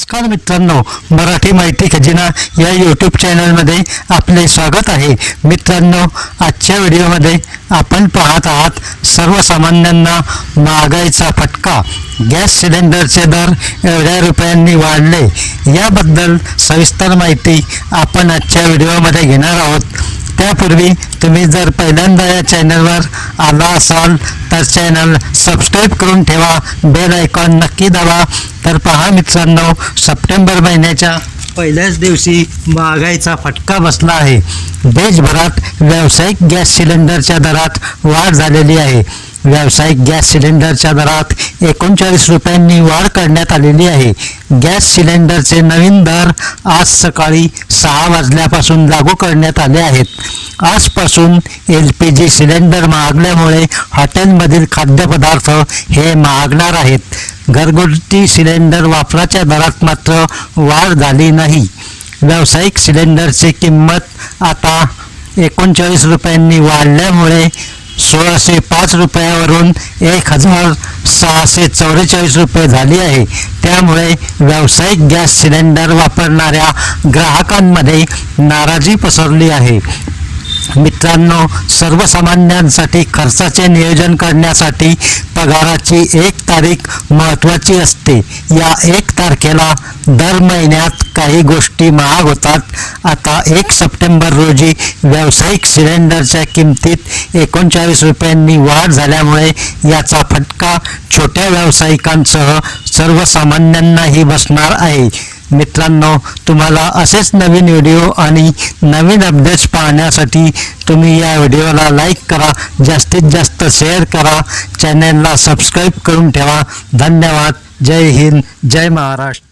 नमस्कार मित्रांनो मराठी माहिती खजिना या यूट्यूब चॅनलमध्ये आपले स्वागत आहे. मित्रांनो आजच्या व्हिडिओमध्ये आपण पाहत आहात सर्वसामान्यांना महागाईचा फटका गॅस सिलेंडरचे दर एवढ्या रुपयांनी वाढले. याबद्दल सविस्तर माहिती आपण आजच्या व्हिडिओमध्ये घेणार आहोत. त्यापूर्वी तुम्ही जर पहिल्यांदा या चॅनलवर आला असाल तर चॅनल सबस्क्राईब करून ठेवा बेल आयकॉन नक्की दाबा. तर पहा मित्रांनो सप्टेंबर महिन्याच्या पहिल्याच दिवशी महागाईचा फटका बसला आहे. देशभरात व्यावसायिक गॅस सिलेंडरच्या दरात वाढ झालेली आहे. व्यावसायिक गॅस सिलेंडरच्या दरात एकोणचाळीस रुपयांनी वाढ करण्यात आलेली आहे. गॅस सिलेंडरचे नवीन दर आज सकाळी सहा वाजल्यापासून लागू करण्यात आले आहेत. आजपासून एल पी जी सिलेंडर महागल्यामुळे हॉटेलमधील खाद्यपदार्थ हे महागणार आहेत. घरगुती सिलेंडर वापराच्या दरात मात्र वाढ झाली नाही. व्यावसायिक सिलेंडरची किंमत आता एकोणचाळीस रुपयांनी वाढल्यामुळे सोळाशे पाच रुपयावरून एक हजार सहाशे चौवेचाळीस रुपये झाली आहे. त्यामुळे व्यावसायिक गॅस सिलेंडर वापरणाऱ्या ग्राहकांमध्ये नाराजी पसरली आहे. मित्रांनो सर्वसामान्यांसाठी खर्चाचे नियोजन करण्यासाठी पगाराची एक तारीख महत्त्वाची असते. या एक तारखेला दर महिन्यात काही गोष्टी महाग होतात. आता एक सप्टेंबर रोजी व्यावसायिक सिलेंडरच्या किमतीत एकोणचाळीस रुपयांनी वाढ झाल्यामुळे याचा फटका छोट्या व्यावसायिकांसह सर्वसामान्यांनाही बसणार आहे. मित्रांनो तुम्हाला असेच नवीन व्हिडिओ आणि नवीन अपडेट्स पाहण्यासाठी तुम्ही या व्हिडिओला लाईक करा जास्तीत जास्त शेअर करा चॅनलला सबस्क्राईब करून ठेवा. धन्यवाद. जय हिंद. जय महाराष्ट्र.